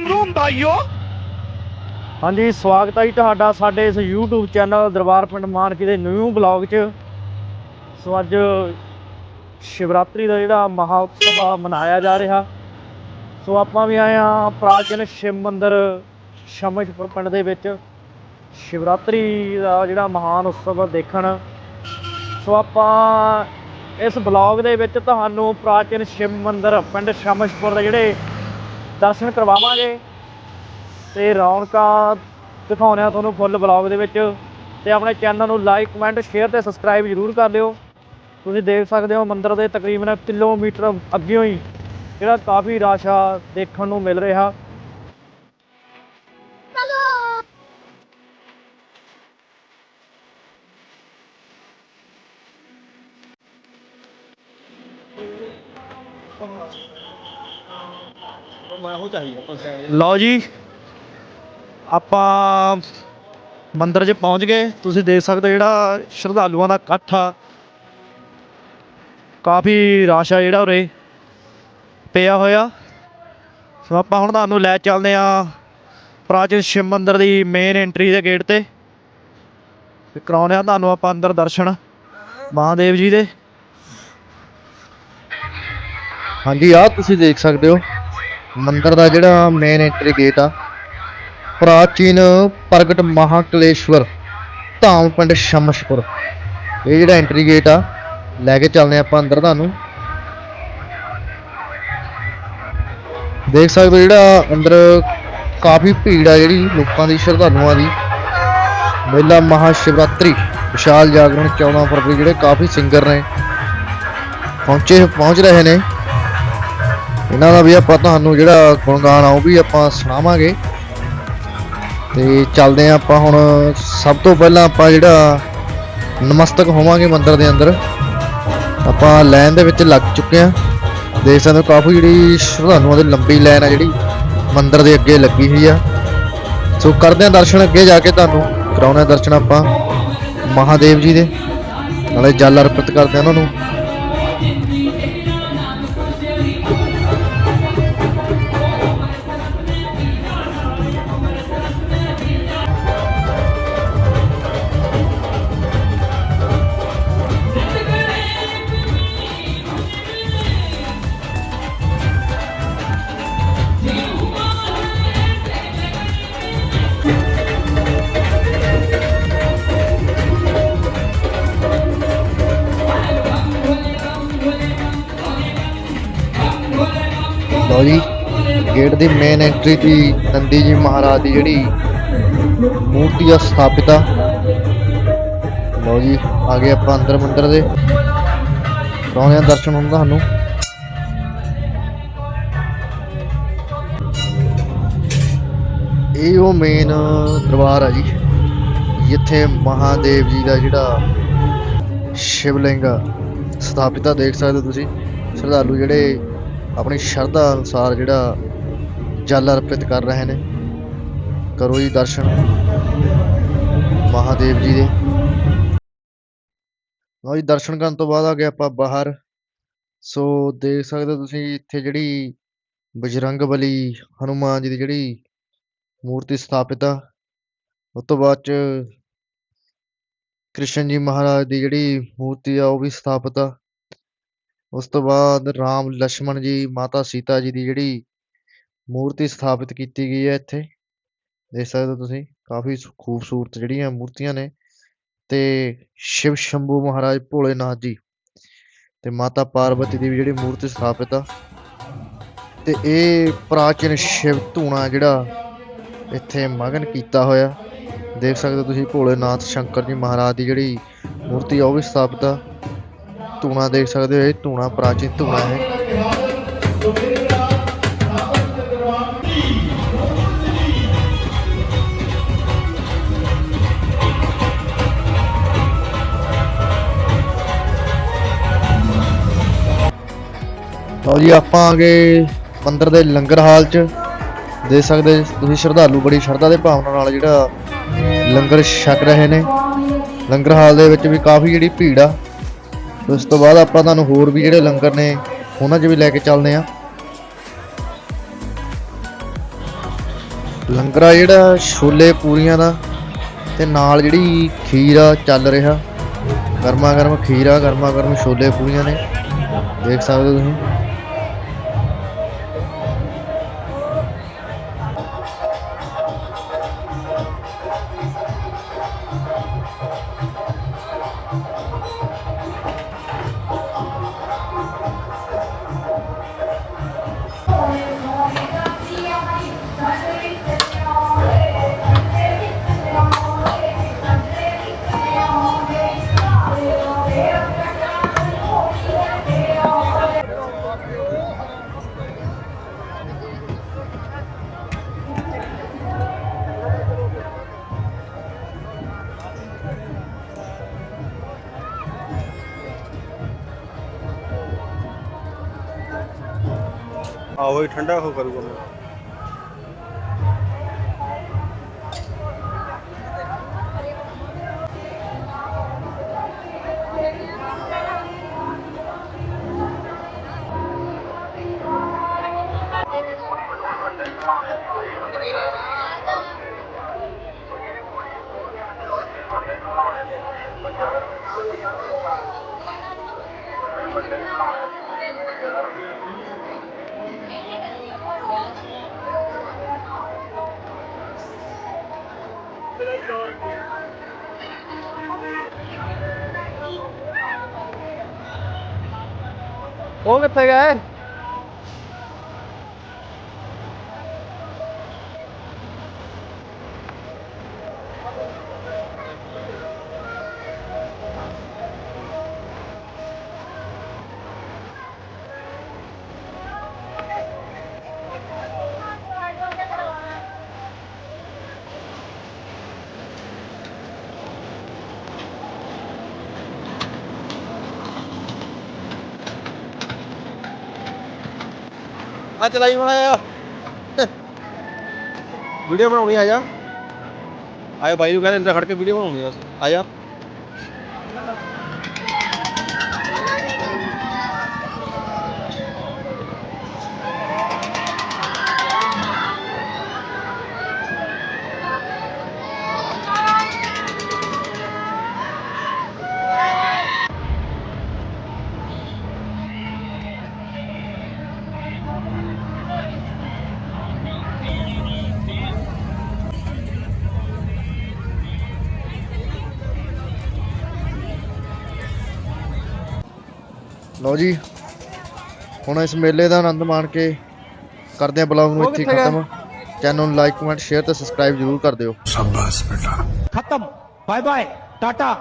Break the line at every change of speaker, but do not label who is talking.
ਨੂੰ ਹੁੰਦਾ
ਹਾਂਜੀ, ਸਵਾਗਤ ਹੈ ਜੀ ਤੁਹਾਡਾ ਸਾਡੇ ਇਸ YouTube ਚੈਨਲ ਦਰਬਾਰ ਪਿੰਡ ਮਾਨਕੀ ਦੇ ਨਿਊ ਬਲੌਗ 'ਚ। ਸੋ ਅੱਜ ਸ਼ਿਵਰਾਤਰੀ ਦਾ ਜਿਹੜਾ ਮਹਾਉਤਸਵ ਮਨਾਇਆ ਜਾ ਰਿਹਾ। ਸੋ ਆਪਾਂ ਵੀ ਆਏ ਆ ਪ੍ਰਾਚੀਨ ਸ਼ਿਵ ਮੰਦਰ ਸ਼ਮਸ਼ਪੁਰ ਪਿੰਡ ਦੇ ਵਿੱਚ। ਸ਼ਿਵਰਾਤਰੀ ਦਾ ਜਿਹੜਾ ਮਹਾਨ ਉਤਸਵ ਦੇਖਣ। ਸੋ ਆਪਾਂ ਇਸ ਬਲੌਗ ਦੇ ਵਿੱਚ ਤੁਹਾਨੂੰ ਪ੍ਰਾਚੀਨ ਸ਼ਿਵ ਮੰਦਰ ਪਿੰਡ ਸ਼ਮਸ਼ਪੁਰ ਦੇ ਜਿਹੜੇ ਦਰਸ਼ਨ ਕਰਵਾਵਾਂਗੇ ਤੇ ਰੌਣਕਾਂ ਦਿਖਾਉਂਦੇ ਆ ਤੁਹਾਨੂੰ ਫੁੱਲ ਬਲੌਗ ਦੇ ਵਿੱਚ ਤੇ ਆਪਣੇ ਚੈਨਲ ਨੂੰ ਲਾਈਕ, ਕਮੈਂਟ, ਸ਼ੇਅਰ ਤੇ ਸਬਸਕ੍ਰਾਈਬ ਜ਼ਰੂਰ ਕਰ ਲਿਓ। ਤੁਸੀਂ ਦੇਖ ਸਕਦੇ ਹੋ ਮੰਦਿਰ ਦੇ ਤਕਰੀਬਨ ਕਿਲੋਮੀਟਰ ਅੱਗੇ ਹੀ ਜਿਹੜਾ ਕਾਫੀ ਰਸ਼ ਆ ਦੇਖਣ ਨੂੰ ਮਿਲ ਰਿਹਾ। ਲਓ ਜੀ ਆਪਾਂ ਮੰਦਿਰ 'ਚ ਪਹੁੰਚ ਗਏ। ਤੁਸੀਂ ਦੇਖ ਸਕਦੇ ਹੋ ਜਿਹੜਾ ਸ਼ਰਧਾਲੂਆਂ ਦਾ ਇਕੱਠ ਆ। ਕਾਫੀ ਰਸ਼ ਆ ਜਿਹੜਾ ਉਰੇ ਪਿਆ ਹੋਇਆ। ਸੋ ਆਪਾਂ ਹੁਣ ਤੁਹਾਨੂੰ ਲੈ ਚੱਲਦੇ ਆ ਪ੍ਰਾਚੀਨ ਸ਼ਿਵ ਮੰਦਿਰ ਦੀ ਮੇਨ ਐਂਟਰੀ ਦੇ ਗੇਟ ਤੇ। ਤੇ ਕਰਾਉਂਦੇ ਆ ਤੁਹਾਨੂੰ ਆਪਾਂ ਅੰਦਰ ਦਰਸ਼ਨ ਮਹਾਦੇਵ ਜੀ ਦੇ।
ਹਾਂਜੀ ਆਹ ਤੁਸੀਂ ਦੇਖ ਸਕਦੇ ਹੋ। ਮੰਦਿਰ ਦਾ ਜਿਹੜਾ ਮੇਨ ਐਂਟਰੀ ਗੇਟ ਆ, ਪ੍ਰਾਚੀਨ ਪ੍ਰਗਟ ਮਹਾਕਲੇਸ਼ਵਰ ਧਾਮ ਪਿੰਡ ਸ਼ਮਸ਼ਪੁਰ। ਇਹ ਜਿਹੜਾ ਐਂਟਰੀ ਗੇਟ ਆ, ਲੈ ਕੇ ਚੱਲਦੇ ਆਪਾਂ ਅੰਦਰ ਤੁਹਾਨੂੰ। ਦੇਖ ਸਕਦੇ ਹੋ ਜਿਹੜਾ ਅੰਦਰ ਕਾਫੀ ਭੀੜ ਆ ਜਿਹੜੀ ਲੋਕਾਂ ਦੀ, ਸ਼ਰਧਾਲੂਆਂ ਦੀ। ਮੇਲਾ ਮਹਾ ਸ਼ਿਵਰਾਤਰੀ ਵਿਸ਼ਾਲ ਜਾਗਰਣ 14 ਫਰਵਰੀ, ਜਿਹੜੇ ਕਾਫੀ ਸਿੰਗਰ ਨੇ, ਪਹੁੰਚੇ ਪਹੁੰਚ ਰਹੇ ਨੇ। ਇਹਨਾਂ ਦਾ ਵੀ ਆਪਾਂ ਤੁਹਾਨੂੰ ਜਿਹੜਾ ਗੁਣਗਾਨ ਆ ਉਹ ਵੀ ਆਪਾਂ ਸੁਣਾਵਾਂਗੇ। ਤੇ ਚੱਲਦੇ ਆ ਆਪਾਂ ਹੁਣ, ਸਭ ਤੋਂ ਪਹਿਲਾਂ ਆਪਾਂ ਜਿਹੜਾ ਨਮਸਤਕ ਹੋਵਾਂਗੇ ਮੰਦਰ ਦੇ ਅੰਦਰ। ਆਪਾਂ ਲਾਈਨ ਦੇ ਵਿੱਚ ਲੱਗ ਚੁੱਕੇ ਆ ਦੇਖ ਸਕਦੇ ਹੋ ਕਾਫੀ ਜਿਹੜੀ ਸ਼ਰਧਾਲੂਆਂ ਦੀ ਲੰਬੀ ਲਾਈਨ ਆ ਜਿਹੜੀ ਮੰਦਰ ਦੇ ਅੱਗੇ ਲੱਗੀ ਹੋਈ ਆ। ਸੋ ਕਰਦੇ ਆ ਦਰਸ਼ਨ ਅੱਗੇ ਜਾ ਕੇ ਤੁਹਾਨੂੰ ਕਰਾਉਣੇ ਆ ਦਰਸ਼ਨ ਆਪਾਂ ਮਹਾਦੇਵ ਜੀ ਦੇ। ਨਾਲੇ ਜਲ ਅਰਪਿਤ ਕਰਦੇ ਆ ਉਹਨਾਂ ਨੂੰ। ਲਓ ਜੀ ਗੇਟ ਦੀ ਮੇਨ ਐਂਟਰੀ ਦੀ ਨੰਦੀ ਜੀ ਮਹਾਰਾਜ ਦੀ ਜਿਹੜੀ ਮੂਰਤੀ ਆ ਸਥਾਪਿਤ ਆ। ਲਓ ਜੀ, ਆ ਗਏ ਆਪਾਂ ਅੰਦਰ ਮੰਦਰ ਦੇ। ਕਰਾਉਂਦੇ ਦਰਸ਼ਨ ਹੁਣ ਤੁਹਾਨੂੰ। ਇਹ ਉਹ ਮੇਨ ਦਰਬਾਰ ਆ ਜੀ, ਜਿੱਥੇ ਮਹਾਦੇਵ ਜੀ ਦਾ ਜਿਹੜਾ ਸ਼ਿਵਲਿੰਗ ਆ ਸਥਾਪਿਤ ਆ, ਦੇਖ ਸਕਦੇ ਹੋ ਤੁਸੀਂ। ਸ਼ਰਧਾਲੂ ਜਿਹੜੇ ਆਪਣੀ ਸ਼ਰਧਾ ਅਨੁਸਾਰ ਜਿਹੜਾ ਜਲ ਅਰਪਿਤ ਕਰ ਰਹੇ ਨੇ। ਕਰੋ ਜੀ ਦਰਸ਼ਨ ਮਹਾਦੇਵ ਜੀ ਦੇ। ਲਓ ਜੀ, ਦਰਸ਼ਨ ਕਰਨ ਤੋਂ ਬਾਅਦ ਆ ਗਏ ਆਪਾਂ ਬਾਹਰ। ਸੋ ਦੇਖ ਸਕਦੇ ਹੋ ਤੁਸੀਂ ਇੱਥੇ ਜਿਹੜੀ ਬਜਰੰਗ ਬਲੀ ਹਨੂਮਾਨ ਜੀ ਦੀ ਜਿਹੜੀ ਮੂਰਤੀ ਸਥਾਪਿਤ ਆ। ਉਸ ਤੋਂ ਬਾਅਦ ਚ ਕ੍ਰਿਸ਼ਨ ਜੀ ਮਹਾਰਾਜ ਦੀ ਜਿਹੜੀ ਮੂਰਤੀ ਆ, ਉਹ ਵੀ ਸਥਾਪਿਤ ਆ। ਉਸ ਤੋਂ ਬਾਅਦ ਰਾਮ ਲక్ష్మణ ਜੀ, ਮਾਤਾ ਸੀਤਾ ਜੀ ਦੀ ਜਿਹੜੀ ਮੂਰਤੀ ਸਥਾਪਿਤ ਕੀਤੀ ਗਈ ਹੈ ਇੱਥੇ। ਦੇਖ ਸਕਦੇ ਹੋ ਤੁਸੀਂ, ਕਾਫੀ ਖੂਬਸੂਰਤ ਜਿਹੜੀਆਂ ਮੂਰਤੀਆਂ ਨੇ। ਤੇ ਸ਼ਿਵ ਸ਼ੰਭੂ ਮਹਾਰਾਜ ਭੋਲੇਨਾਥ ਜੀ ਤੇ ਮਾਤਾ ਪਾਰਵਤੀ ਦੀ ਵੀ ਜਿਹੜੀ ਮੂਰਤੀ ਸਥਾਪਿਤ ਆ। ਤੇ ਇਹ ਪ੍ਰਾਚੀਨ ਸ਼ਿਵ ਧੂਣਾ ਜਿਹੜਾ ਇੱਥੇ ਮਗਨ ਕੀਤਾ ਹੋਇਆ। ਦੇਖ ਸਕਦੇ ਹੋ ਤੁਸੀਂ, ਭੋਲੇਨਾਥ ਸ਼ੰਕਰ ਜੀ ਮਹਾਰਾਜ ਦੀ ਜਿਹੜੀ ਮੂਰਤੀ ਉਹ ਵੀ ਸਥਾਪਿਤ ਆ। ਧੂਣਾ ਦੇਖ ਸਕਦੇ ਹੋ, ਇਹ ਧੂਣਾ, ਪ੍ਰਾਚੀਨ ਧੂਣਾ ਹੈ। ਲਓ ਜੀ, ਆਪਾਂ ਆ ਗਏ ਮੰਦਿਰ ਦੇ ਲੰਗਰ ਹਾਲ 'ਚ। ਦੇਖ ਸਕਦੇ ਤੁਸੀਂ ਸ਼ਰਧਾਲੂ, ਬੜੀ ਸ਼ਰਧਾ ਦੇ ਭਾਵਨਾ ਨਾਲ ਜਿਹੜਾ ਲੰਗਰ ਛਕ ਰਹੇ ਨੇ। ਲੰਗਰ ਹਾਲ ਦੇ ਵਿੱਚ ਵੀ ਕਾਫੀ ਜਿਹੜੀ ਭੀੜ ਆ। ਉਸ ਤੋਂ ਬਾਅਦ ਆਪਾਂ ਤੁਹਾਨੂੰ ਹੋਰ ਵੀ ਜਿਹੜੇ ਲੰਗਰ ਨੇ, ਉਹਨਾਂ 'ਚ ਵੀ ਲੈ ਕੇ ਚੱਲਦੇ ਆ ਲੰਗਰ ਆ ਜਿਹੜਾ ਛੋਲੇ ਪੂਰੀਆਂ ਦਾ, ਤੇ ਨਾਲ ਜਿਹੜੀ ਖੀਰਾ ਚੱਲ ਰਿਹਾ। ਗਰਮਾ ਗਰਮ ਖੀਰਾ ਗਰਮਾ ਗਰਮ ਛੋਲੇ ਪੂਰੀਆਂ ਨੇ। ਦੇਖ ਸਕਦੇ ਹੋ ਤੁਸੀਂ।
ਆਹੋ ਹੀ ਠੰਡਾ ਹੋ ਕਰੂਗਾ ਮੈਂ
ਉਹ ਕਿੱਥੇ ਗਏ?
ਆ ਚਲਾਈ ਮਾਇਆ ਵੀਡੀਓ ਬਣਾਉਣੀ ਆ ਜਾ। ਆਏ ਬਾਈ ਨੂੰ ਕਹਿੰਦੇ ਅੰਦਰ ਖੜ ਕੇ ਵੀਡੀਓ ਬਣਾਉਣੀ ਆ। ਆ ਜਾ।
ਲਓ ਜੀ। ਹੁਣ ਇਸ ਮੇਲੇ ਦਾ ਆਨੰਦ ਮਾਣ ਕੇ ਕਰਦੇ ਆ ਬਲੌਗ ਨੂੰ ਇੱਥੇ ਖਤਮ। ਚੈਨਲ ਨੂੰ ਲਾਈਕ ਕਮੈਂਟ ਸ਼ੇਅਰ ਤੇ ਸਬਸਕ੍ਰਾਈਬ ਜ਼ਰੂਰ ਕਰ ਦਿਓ।
ਸ਼ਾਬਾਸ਼ ਬੇਟਾ। ਖਤਮ। Bye bye Tata